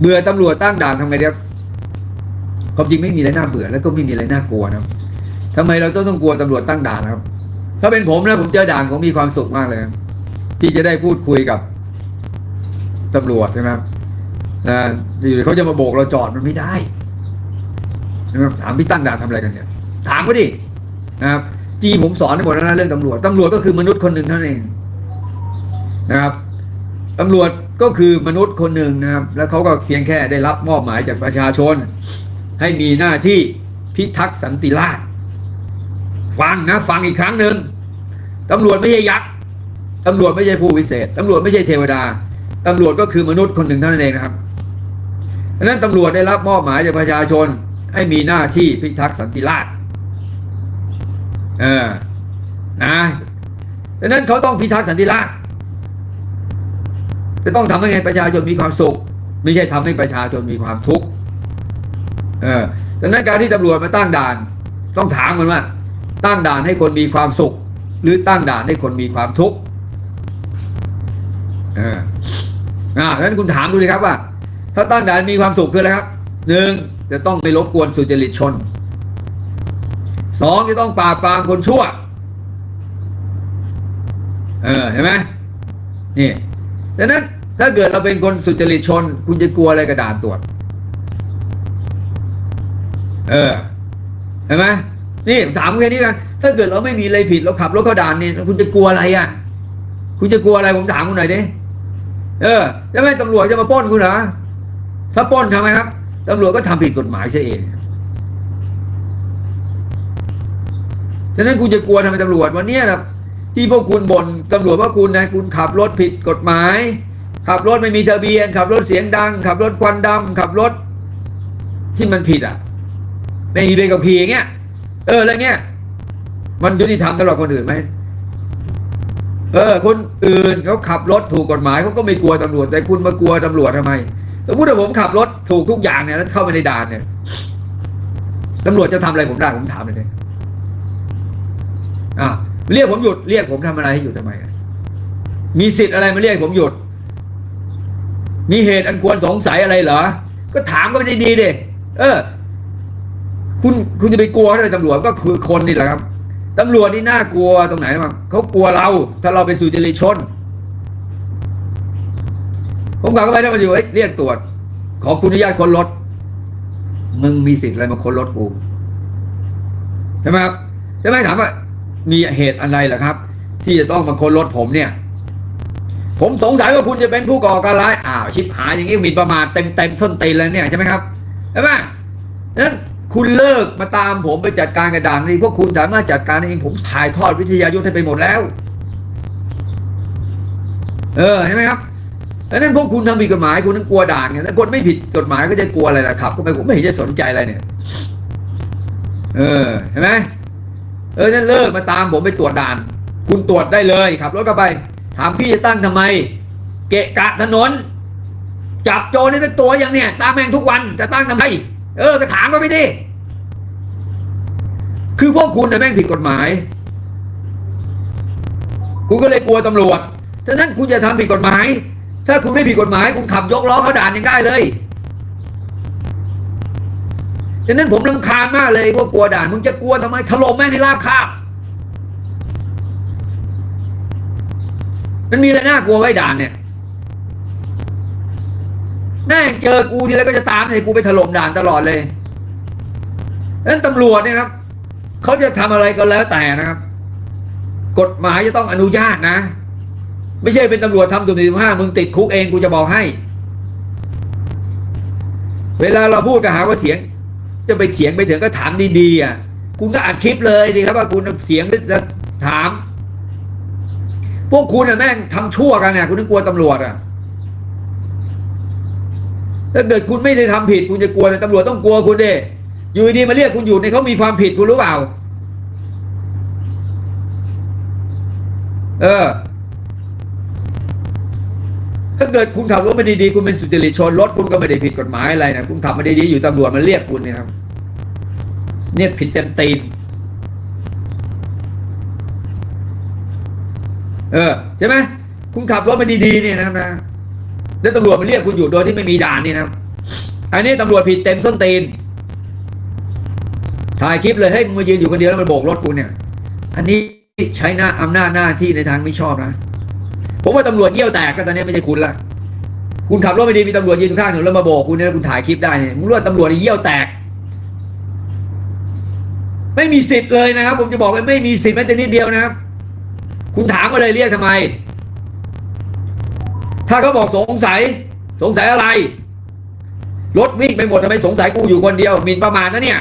เบื่อตำรวจตั้งด่านทำไงเดีครับความจริงไม่มีอะไรน่าเบื่อแล้วก็ไม่มีอะไรน่ากลัวนะทำไมเราต้องต้องกลัวตำรวจตั้งด่านนะครับ ถ้าเป็นผมนะผมเจอด่านผมมีความสุขมากเลย ที่จะได้พูดคุยกับตำรวจใช่ไหมนะอยู่เขาจะมาโบกเราจอดมันไม่ได้นะครับถามพี่ตั้งด่านทำอะไรกันเนี่ย ถามเขาดินะครับจีผมสอนให้หมดแล้วนะเรื่องตำรวจตำรวจก็คือมนุษย์คนหนึ่งเท่านั้นเองนะครับตำรวจ ก็คือมนุษย์คนหนึ่งนะครับ แล้วเขาก็เพียงแค่ได้รับมอบหมายจากประชาชน ให้มีหน้าที่พิทักษ์สันติราษฎร์ฟังนะฟังอีกครั้งหนึ่งตำรวจไม่ใช่ยักษ์ตำรวจไม่ใช่ผู้วิเศษตำรวจไม่ใช่เทวดาตำรวจก็คือมนุษย์คนหนึ่งเท่านั้นเองนะครับดังนั้นตำรวจได้รับมอบหมายจากประชาชน ให้มีหน้าที่พิทักษ์สันติราษฎร์เออนะดังนั้นเขาต้องพิทักษ์สันติราษฎร์ จะต้องทำให้ไงประชาชนมีความสุข ไม่ใช่ทำให้ประชาชนมีความทุกข์เออดังนั้นการที่ตำรวจมาตั้งด่าน ต้องถามมันว่า ตั้งด่านให้คนมีความสุข หรือตั้งด่านให้คนมีความทุกข์เอออ่าดังนั้นคุณถามดูเลยครับว่า ถ้าตั้งด่านมีความสุขคืออะไรครับหนึ่งจะต้องไม่รบกวนสุจริตชนสองจะต้องปราบปรามคนชั่ว เออเห็นไหมนี่ ดังนั้นถ้าเกิดเราเป็นคนสุจริตชน คุณจะกลัวอะไรกระดานตรวจ เออเห็นไหมนี่ถามแค่นี้กัน ถ้าเกิดเราไม่มีอะไรผิดเราขับรถเข้าด่านนี่คุณจะกลัวอะไรอะ คุณจะกลัวอะไรผมถามคุณหน่อยดิเออแล้วไม่ตำรวจจะมาป้นคุณเหรอถ้าป้นทำไมครับตำรวจก็ทำผิดกฎหมายซะเองฉะนั้นคุณจะกลัวทำไมตำรวจวันนี้นะ ที่พวกคุณบ่นตำรวจว่าคุณนะคุณขับรถผิดกฎหมาย ขับรถไม่มีทะเบียน ขับรถเสียงดัง ขับรถควันดำขับรถ ที่มันผิดอะ ไม่มีใบขับขี่อย่างเงี้ยเอออะไรเงี้ย มันยุติธรรมตลอดคนอื่นไหมเออ คนอื่นเขาขับรถถูกกฎหมายเขาก็ไม่กลัวตำรวจแต่คุณมากลัวตำรวจทำไมสมมติว่าผมขับรถถูกทุกอย่างเนี่ยแล้วเข้าไปในด่านเนี่ยตำรวจจะทำอะไรผมได้ผมถามเลยเนี่ยอะ เรียกผมหยุดเรียกผมทำอะไรให้หยุดทำไม มีสิทธิ์อะไรมาเรียกผมหยุด มีเหตุอันควรสงสัยอะไรเหรอ ก็ถามก็ไม่ได้ดีๆดิเออ คุณคุณจะไปกลัวอะไรตำรวจก็คือคนนี่แหละครับตำรวจนี่น่ากลัวตรงไหนมั้งเขากลัวเรา ถ้าเราเป็นสุจริตชน ผมกลับไปแล้วมาอยู่เอ้ยเรียกตรวจ ขอคุณอนุญาตคนรถ มึงมีสิทธิ์อะไรมาคนรถกูใช่ไหมครับใช่ไหมถามว่า มีเหตุอะไรล่ะครับ ที่จะต้องมาค้นรถผมเนี่ย ผมสงสัยว่าคุณจะเป็นผู้ก่อการร้ายอ้าวชิบหายอย่างนี้หมีประมาทเต็มเต็มๆส้นตีนแล้วเนี่ยใช่ไหมครับใช่ไหมนั้นคุณเลิกมาตามผมไปจัดการกระดานนี้พวกคุณสามารถจัดการเองผมถ่ายทอดวิทยายุทธให้ไปหมดแล้ว เออใช่ไหมครับดังนั้นพวกคุณทำผิดกฎหมายคุณต้องกลัวด่านไงแล้วคนไม่ผิดกฎหมายก็จะกลัวอะไรล่ะครับก็ไม่ผมไม่เห็นจะสนใจอะไรเนี่ย เออเห็นไหม เออนั่นเลิกมาตามผมไปตรวจด่าน คุณตรวจได้เลยขับรถเข้าไป ถามพี่จะตั้งทำไม เกะกะถนน จับโจรนี่ตั้งตัวอย่างเนี่ยตามแม่งทุกวันจะตั้งทำไม เออก็ถามก็ไปดิคือพวกคุณน่ะแม่งผิดกฎหมาย คุณก็เลยกลัวตำรวจฉะนั้นคุณจะทำผิดกฎหมาย ถ้าคุณไม่ผิดกฎหมาย คุณขับยกล้อเขาด่านยังได้เลย ฉะนั้นผมลำคาญมากเลยพวกกลัวด่าน มึงจะกลัวทำไมถล่มแม่งให้ราบคาบมันมีอะไรน่ากลัวไว้ด่านเนี่ยแม่งเจอกูทีไรก็จะตามให้กูไปถล่มด่านตลอดเลยฉะนั้นตำรวจเนี่ยครับเขาจะทำอะไรก็แล้วแต่นะครับ กฎหมายจะต้องอนุญาตนะ ไม่ใช่เป็นตำรวจทำตุ่มสี่ห้ามึงติดคุกเองกูจะบอกให้ เวลาเราพูดก็หาว่าเถียง จะไปเถียงไปเถียงก็ถามดีๆอะคุณก็อัดคลิปเลยดีครับว่าคุณเถียงหรือจะถาม พวกคุณน่ะแม่งทำชั่วกันเนี่ยคุณต้องกลัวตำรวจอะถ้าเกิดคุณไม่ได้ทำผิดคุณจะกลัวตำรวจต้องกลัวคุณดิอยู่ดีมาเรียกคุณอยู่ในเขามีความผิดคุณรู้เปล่า เออ ถ้าเกิดคุณขับรถม่ดีๆคุณเป็นสุจริตชนรถคุณก็ไม่ได้ผิดกฎหมายอะไรนะคุณขับมาดีๆอยู่ตำรวจมาเรียกคุณเนี่ยครับเนี่ยผิดเต็มตีนเออใช่ไหมคุณขับรถมาดีๆเนี่ยนะครับนะแล้วตำรวจมาเรียกคุณอยู่โดยที่ไม่มีด่านนี่นะอันนี้ตำรวจผิดเต็มส้นตีนถ่ายคลิปเลยให้มึงมายืนอยู่คนเดียวแล้วมาโบกรถกูเนี่ย อันนี้ใช้หน้าอำนาจหน้าที่ในทางไม่ชอบนะ ผมว่าตำรวจเยี่ยวแตกก็ตอนนี้ไม่ใช่คุณละคุณขับรถไม่ดีมีตำรวจยืนข้างถนนแล้วมาโบกคุณเนี่ยคุณถ่ายคลิปได้เนี่ยมึงรู้ว่าตำรวจเยี่ยวแตก ไม่มีสิทธิ์เลยนะครับ ผมจะบอกว่าไม่มีสิทธิ์แม้แต่นิดเดียวนะครับ คุณถามมาเลยเรียกทำไม ถ้าเขาบอกสงสัย สงสัยอะไรรถวิ่งไปหมดทำไมสงสัยกูอยู่คนเดียวหมินประมาทนะเนี่ย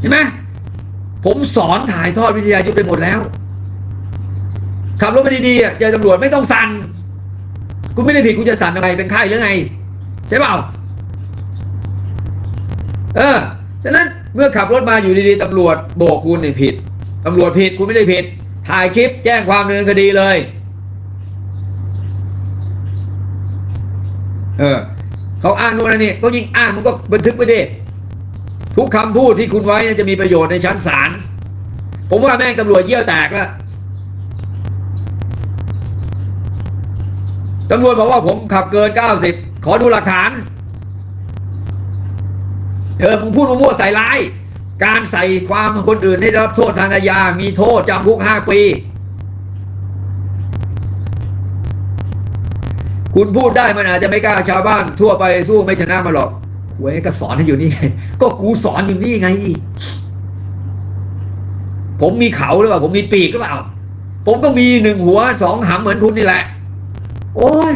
เห็นไหมผมสอนถ่ายทอดวิทยายุทธไปหมดแล้ว ขับรถไปดีๆอะเจอตำรวจไม่ต้องสั่นคุณไม่ได้ผิดคุณจะสั่นอะไรเป็นไข้หรือไง ใช่เปล่าเออฉะนั้นเมื่อขับรถมาอยู่ดีๆตำรวจโบกคุณเนี่ยผิดตำรวจผิดคุณไม่ได้ผิด ถ่ายคลิปแจ้งความดำเนินคดีเลย เออเขาอ้างนู่นนั่นนี่ก็ยิ่งอ้างมันก็บันทึกไว้ดิทุกคำพูดที่คุณไว้จะมีประโยชน์ในชั้นศาลผมว่าแม่งตำรวจเยี่ยวแตกแล้ว ตำรวจบอกว่าผมขับเกิน 90 ขอดูหลักฐาน เออมึงพูดมั่วใส่ร้าย การใส่ความคนอื่นให้ได้รับโทษทางอาญา มีโทษจำคุกห้าปี คุณพูดได้มันอาจจะไม่กล้าชาวบ้าน ทั่วไปสู้ไม่ชนะมาหรอกเว้ยก็สอนให้อยู่นี่ไง ก็กูสอนอยู่นี่ไง ผมมีเขาหรือเปล่า ผมมีปีกหรือเปล่า ผมต้องมีหนึ่งหัวสองหำเหมือนคุณนี่แหละ โอ้ย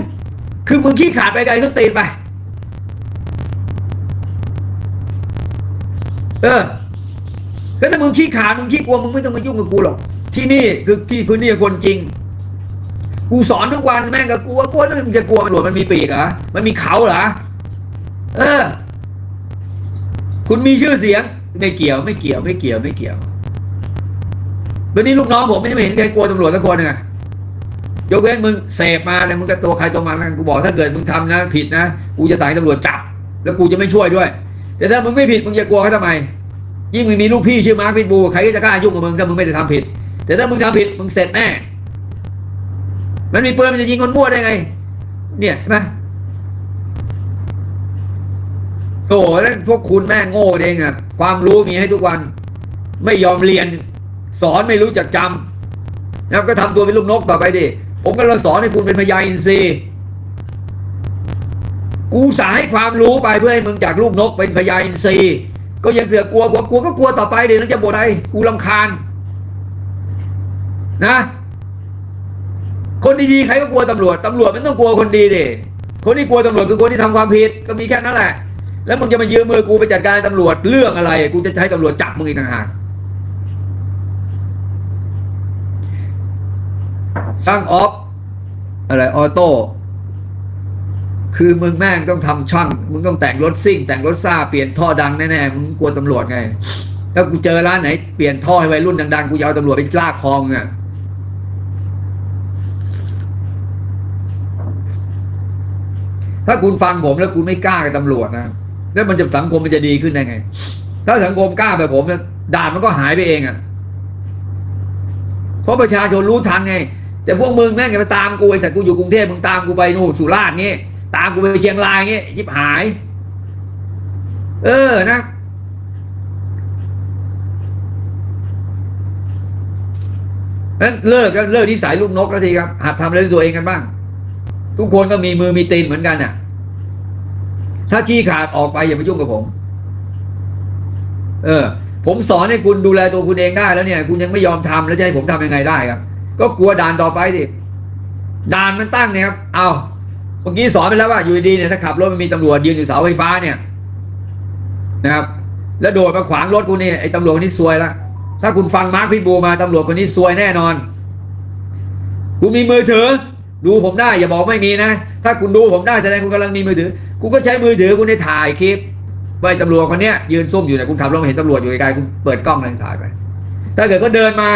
คือมึงขี้ขาดไปไกลก็ตีนไป เออแล้วถ้ามึงขี้ขาดมึงขี้กลัวมึงไม่ต้องมายุ่งกับกูหรอก ที่นี่คือที่พื้นที่คนจริง กูสอนทุกวันแม่งก็กลัวกลัวแล้วมึงจะกลัวตำรวจมันมีปีกเหรอ มันมีเขาเหรอ เออ คุณมีชื่อเสียง ไม่เกี่ยวไม่เกี่ยวไม่เกี่ยวไม่เกี่ยววันนี้ลูกน้องผมไม่เห็นใครกลัวตำรวจสักคนหนึงอะ ยกเว้นมึงเสพมาแล้วมึงก็ตัวใครตัวมันกันกูบอกถ้าเกิดมึงทำนะ ผิดนะกูจะสั่งตำรวจจับ แล้วกูจะไม่ช่วยด้วย แต่ถ้ามึงไม่ผิดมึงจะกลัวเขาทำไมยิ่งมึงมีลูกพี่ชื่อมาร์คพิทบูใครก็จะกล้ายุ่งกับมึงถ้ามึงไม่ได้ทำผิด แต่ถ้ามึงทำผิดมึงเสร็จแน่มันมีปืนมันจะยิงคนมั่วได้ไง เนี่ยเห็นไหมโถ่แล้วพวกคุณแม่งโง่เองอะความรู้มีให้ทุกวัน ไม่ยอมเรียน สอนไม่รู้จักจำนะครับก็ทำตัวเป็นลูกนกต่อไปดิ ผมกำลังสอนให้คุณเป็นพญาอินทรีย์ กูสาให้ความรู้ไปเพื่อให้มึงจากลูกนกเป็นพญาอินทรีย์ ก็ยังเสือกลัวกลัวกลัวก็กลัวต่อไปเดี๋ยวจะบ่นอะไรกูลำคาญ นะ คนดีๆใครก็กลัวตำรวจตำรวจมันต้องกลัวคนดีดิคนที่กลัวตำรวจคือคนที่ทำความผิดก็มีแค่นั้นแหละ แล้วมึงจะมายืมมือกูไปจัดการตำรวจเรื่องอะไร กูจะใช้ตำรวจจับมึงอีกต่างหาก สร้างออฟอะไรออโต้คือมึงแม่งต้องทำช่าง มึงต้องแต่งรถซิ่ง แต่งรถซ่าเปลี่ยนท่อดังแน่ๆมึงกลัวตำรวจไง ถ้ากูเจอร้านไหนเปลี่ยนท่อให้วัยรุ่นดังๆกูจะเอาตำรวจไปลากคอมึงอะถ้าคุณฟังผมแล้วคุณไม่กล้ากับตำรวจนะแล้วมันจะสังคมมันจะดีขึ้นได้ไง ถ้าสังคมกล้าแบบผมเนี่ยด่านมันก็หายไปเองอะ่ะเพราะประชาชนรู้ทันไง แต่พวกมึงแม่งจะไปตามกูไอ้สัตว์กูอยู่กรุงเทพมึงตามกูไปนู่นสุราษฎร์งี้ตามกูไปเชียงรายงี้ยิบหาย เออนะนั้นเลิกเลิกนิสัยลูกนกแล้วทีครับ หัดทำอะไรด้วยตัวเองกันบ้าง ทุกคนก็มีมือมีตีนเหมือนกันน่ะ ถ้าขี้ขาดออกไปอย่ามายุ่งกับผม เออ ผมสอนให้คุณดูแลตัวคุณเองได้แล้วเนี่ย คุณยังไม่ยอมทำแล้วจะให้ผมทำยังไงได้ครับ ก็กลัวด่านต่อไปดิด่านมันตั้งเนี่ยครับเอาเมื่อกี้สอนไปแล้วว่าอยู่ดีเนี่ยถ้าขับรถมันมีตำรวจยืนอยู่เสาไฟฟ้าเนี่ยนะครับ แล้วโดดมาขวางรถกูนี่ไอ้ตำรวจคนนี้ซวยละถ้าคุณฟังมาร์คพิทบูมาตำรวจคนนี้ซวยแน่นอนคุณมีมือถือ ดูผมได้อย่าบอกไม่มีนะ ถ้าคุณดูผมได้แสดงคุณกำลังมีมือถือคุณก็ใช้มือถือคุณได้ถ่ายคลิปว่าไอ้ตำรวจคนเนี้ยยืนซุ่มอยู่เนี่ยคุณขับรถมาเห็นตำรวจอยู่ไกลๆคุณเปิดกล้องเลนถ่ายไป ถ้าเกิดก็เดินมา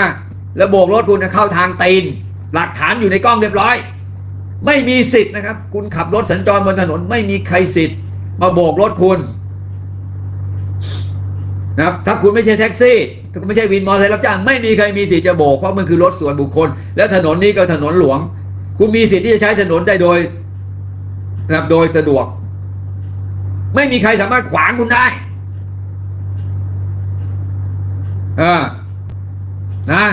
แล้วโบกรถคุณเข้าทางตีน หลักฐานอยู่ในกล้องเรียบร้อย ไม่มีสิทธิ์นะครับ คุณขับรถสัญจรบนถนน ไม่มีใครสิทธิ์ มาโบกรถคุณนะครับถ้าคุณไม่ใช่แท็กซี่ถ้าคุณไม่ใช่วินมอเตอร์ไซค์รับจ้างไม่มีใครมีสิทธิ์จะโบกเพราะมันคือรถส่วนบุคคล แล้วถนนนี้ก็ถนนหลวง คุณมีสิทธิ์ที่จะใช้ถนนได้โดยนะครับโดยสะดวก ไม่มีใครสามารถขวางคุณได้เออนะ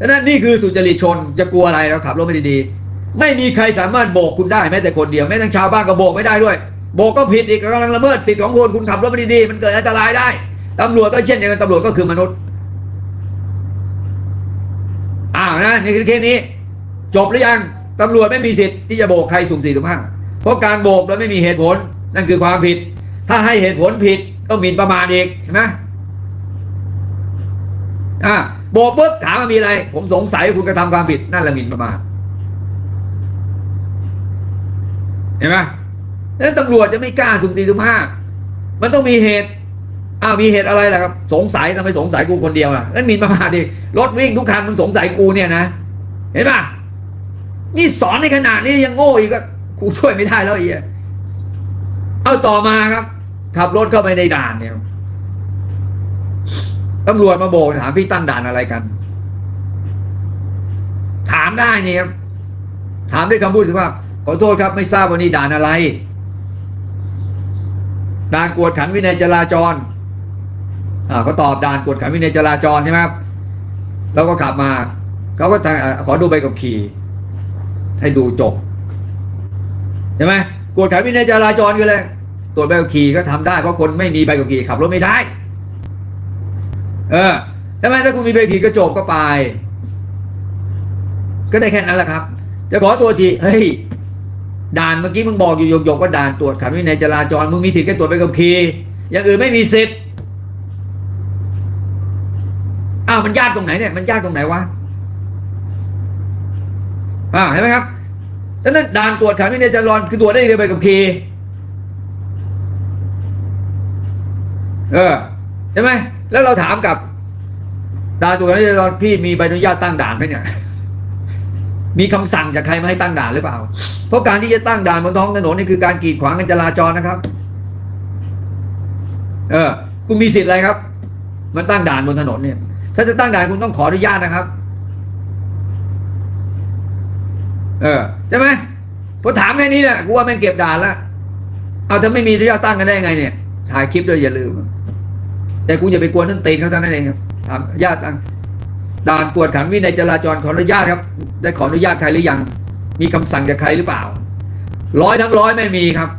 ดังนั้นนี่คือสุจริตชนจะกลัวอะไรเราขับรถไม่ดีๆ ไม่มีใครสามารถโบกคุณได้แม้แต่คนเดียวแม้แต่ชาวบ้านก็โบกไม่ได้ด้วย โบกก็ผิดอีกกำลังละเมิดสิทธิของคุณคุณขับรถไม่ดีๆมันเกิดอันตรายได้ตำรวจก็เช่นเดียวกันตำรวจก็คือมนุษย์อ้าวนะนี่คือเคสนี้ จบหรือยังตำรวจไม่มีสิทธิ์ที่จะโบกใครสุ่มสี่สุ่มห้าเพราะการโบกโดยไม่มีเหตุผลนั่นคือความผิด ถ้าให้เหตุผลผิดก็หมิ่นประมาทอีกเห็นไหมอ่า โบกปุ๊บถามว่ามีอะไร ผมสงสัยคุณกระทำความผิดนั่นแหละหมิ่นประมาทเห็นไหมแล้วตำรวจจะไม่กล้าสุ่มสี่สุ่มห้า มันต้องมีเหตุ อ้าวมีเหตุอะไรล่ะครับ สงสัยทำไมสงสัยกูคนเดียวล่ะนั่นหมิ่นประมาทดิรถวิ่งทุกคันมึงสงสัยกูเนี่ยนะ เห็นปะนี่สอนในขนาดนี้ยังโง่อีกก็กูช่วยไม่ได้แล้วไอีกเอาต่อมาครับขับรถเข้าไปในด่านเนี่ย ตำรวจมาโบกถามพี่ตั้งด่านอะไรกัน ถามได้นี่ครับ ถามด้วยคำพูดสุภาพขอโทษครับ ไม่ทราบว่านี่ด่านอะไร ด่านกวดขันวินัยจราจรอ่าเขาตอบด่านกวดขันวินัยจราจรใช่ไหมครับแล้วก็ขับมาเขาก็ขอดูใบขับขี่ ให้ดูจบใช่ไหมกวดขันวินัยจราจรกันเลยตรวจใบขับขี่ก็ทำได้เพราะคนไม่มีใบขับขี่ขับรถไม่ได้ เออใช่ไมถ้าคุณมีใบขับขี่ก็จบก็ไป ก็ได้แค่นั้นแหละครับ จะขอตัวทีเฮ้ยด่านเมื่อกี้มึงบอกอยู่หยกๆว่าด่านตรวจขันวินัยจราจรมึงมีสิทธิ์แค่ตรวจใบขับขี่อย่างอื่นไม่มีสิทธิ์อ้าวมันยากตรงไหนเนี่ยมันยากตรงไหนวะอ่าเห็นไหมครับฉะนั้นด่านตรวจขันวินัยจราจรคือตรวจได้เลยใบกับขี่เออ ใช่ไหมแล้วเราถามกับด่านตรวจขัวนัยจราจรพี่มีใบอนุญาตตั้งด่านไหมเนี่ย มีคำสั่งจากใครมาให้ตั้งด่านหรือเปล่า เพราะการที่จะตั้งด่านบนท้องถนนนี่คือการกีดขวางการจราจรนะครับ เออ คุณมีสิทธิ์อะไรครับ มันตั้งด่านบนถนนเนี่ย ถ้าจะตั้งด่านคุณต้องขออนุญาตนะครับ เออใช่ไหมพอถามแค่นี้เนี่ยกูว่าแม่งเก็บด่านละเอาถ้าไม่มีอนุญาตตั้งกันได้ไงเนี่ยถ่ายคลิปด้วยอย่าลืม แต่กูอย่าไปกวนต้นตีนเขาท่านั้นเองครับถามญาติตั้งด่านกวดขันวินัยจราจรขออนุญาตครับ ได้ขออนุญาตใครหรือยัง มีคำสั่งจากใครหรือเปล่า ร้อยทั้งร้อยไม่มีครับ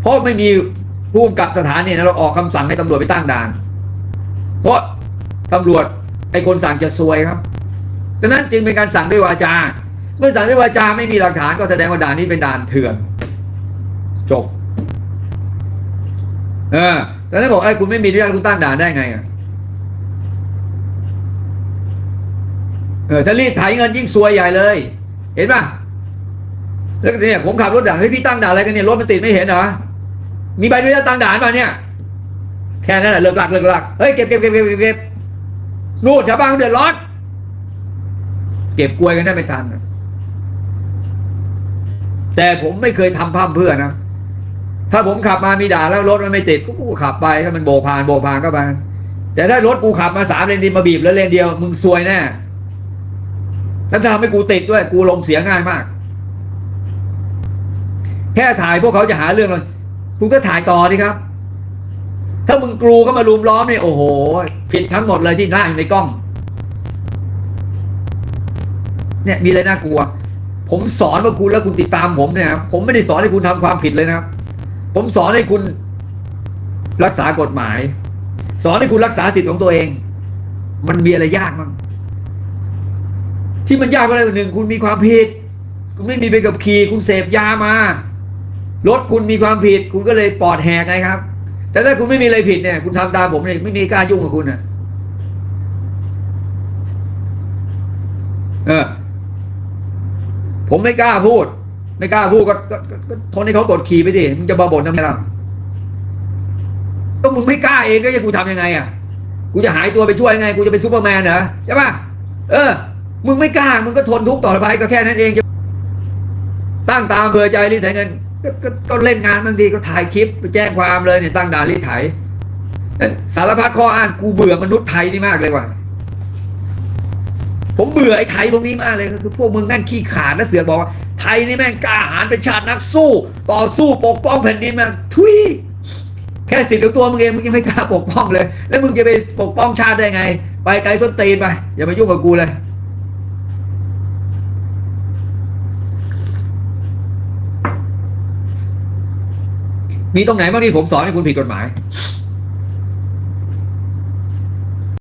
เพราะไม่มีผู้กำกับสถานีนะเราออกคำสั่งให้ตำรวจไปตั้งด่าน เพราะตำรวจไอ้คนสั่งจะซวยครับฉะนั้นจึงเป็นการสั่งด้วยวาจา เมื่อสั่งด้วยวาจาไม่มีหลักฐานก็แสดงว่าด่านนี้เป็นด่านเถื่อน จบ เออแต่ถ้าบอกไอ้คุณไม่มีอนุญาตคุณตั้งด่านได้ไงอะเออถ้ารีดไถเงินยิ่งซวยใหญ่เลย เห็นป่ะแล้วเนี่ยผมขับรถด่านเฮ้พี่ตั้งด่านอะไรกันเนี่ยรถมันติดไม่เห็นเหรอมีใบอนุญาตตั้งด่านป่ะเนี่ย แค่นั้นแหละเลิกหลักเลิกหลักเฮ้ยเก็บเก็บเก็บเก็บเก็บนู่นชาวบ้านเดือดร้อนเก็บกลวยกันได้ไม่ทันแต่ผมไม่เคยทำพร่ำเพื่อนะ ถ้าผมขับมามีด่าแล้วรถมันไม่ติดกูขับไปถ้ามันโบกผ่านโบกผ่านก็ไปแต่ถ้ารถกูขับมาสามเลนดีมาบีบแล้วเลนเดียว มึงซวยแน่ถ้าทำให้กูติดด้วยกูลมเสียง่ายมาก แค่ถ่ายพวกเขาจะหาเรื่องเลยคุณก็ถ่ายต่อดีครับ ถ้ามึงกรูก็มาลุมล้อมเนี่ยโอ้โห ผิดทั้งหมดเลยที่หน้าอยู่ในกล้อง เนี่ยมีอะไรน่ากลัว ผมสอนว่าคุณแล้วคุณติดตามผมเนี่ยครับผมไม่ได้สอนให้คุณทำความผิดเลยนะครับ ผมสอนให้คุณรักษากฎหมาย สอนให้คุณรักษาสิทธิ์ของตัวเอง มันมีอะไรยากมั้งที่มันยากเพราะอะไรหนึ่งคุณมีความผิด คุณไม่มีใบขับขี่คุณเสพยามารถคุณมีความผิด คุณก็เลยปอดแหกไงครับ แต่ถ้าคุณไม่มีอะไรผิดเนี่ย คุณทำตามผมเนี่ยไม่มีกล้ายุ่งกับคุณอะเออผมไม่กล้าพูด ไม่กล้าพูดก็ก็ทนให้เขากดขี่ไปดิมึงจะบาบ่นทำไมล่ะก็มึงไม่กล้าเองก็จะกูทำยังไงอะกูจะหายตัวไปช่วยไง กูจะเป็นซูเปอร์แมนเหรอใช่ป่ะเออ มึงไม่กล้า มึงก็ทนทุกข์ต่อไปก็แค่นั้นเองจะตั้งตามเบื่อใจรีดไถเงินก็ก็เล่นงานบางทีก็ถ่ายคลิปไปแจ้งความเลยเนี่ยตั้งด่านรีดไถสารพัดข้ออ้างกูเบื่อมนุษย์ไทยนี่มากเลยว่ะผมเบื่อไอ้ไทยพวกนี้มากเลยคือพวกมึงแม่งขี้ขาดและเสือบอกว่า ไทยนี่แม่งกล้าหาญเป็นชาตินักสู้ ต่อสู้ปกป้องแผ่นดินแม่งทุยแค่สิทธิ์ของตัวมึงเองมึงยังไม่กล้าปกป้องเลย แล้วมึงจะไปปกป้องชาติได้ไง ไปไกลส้นตีนไปอย่ามายุ่งกับกูเลยมีตรงไหนบ้างที่ผมสอนให้คุณผิดกฎหมาย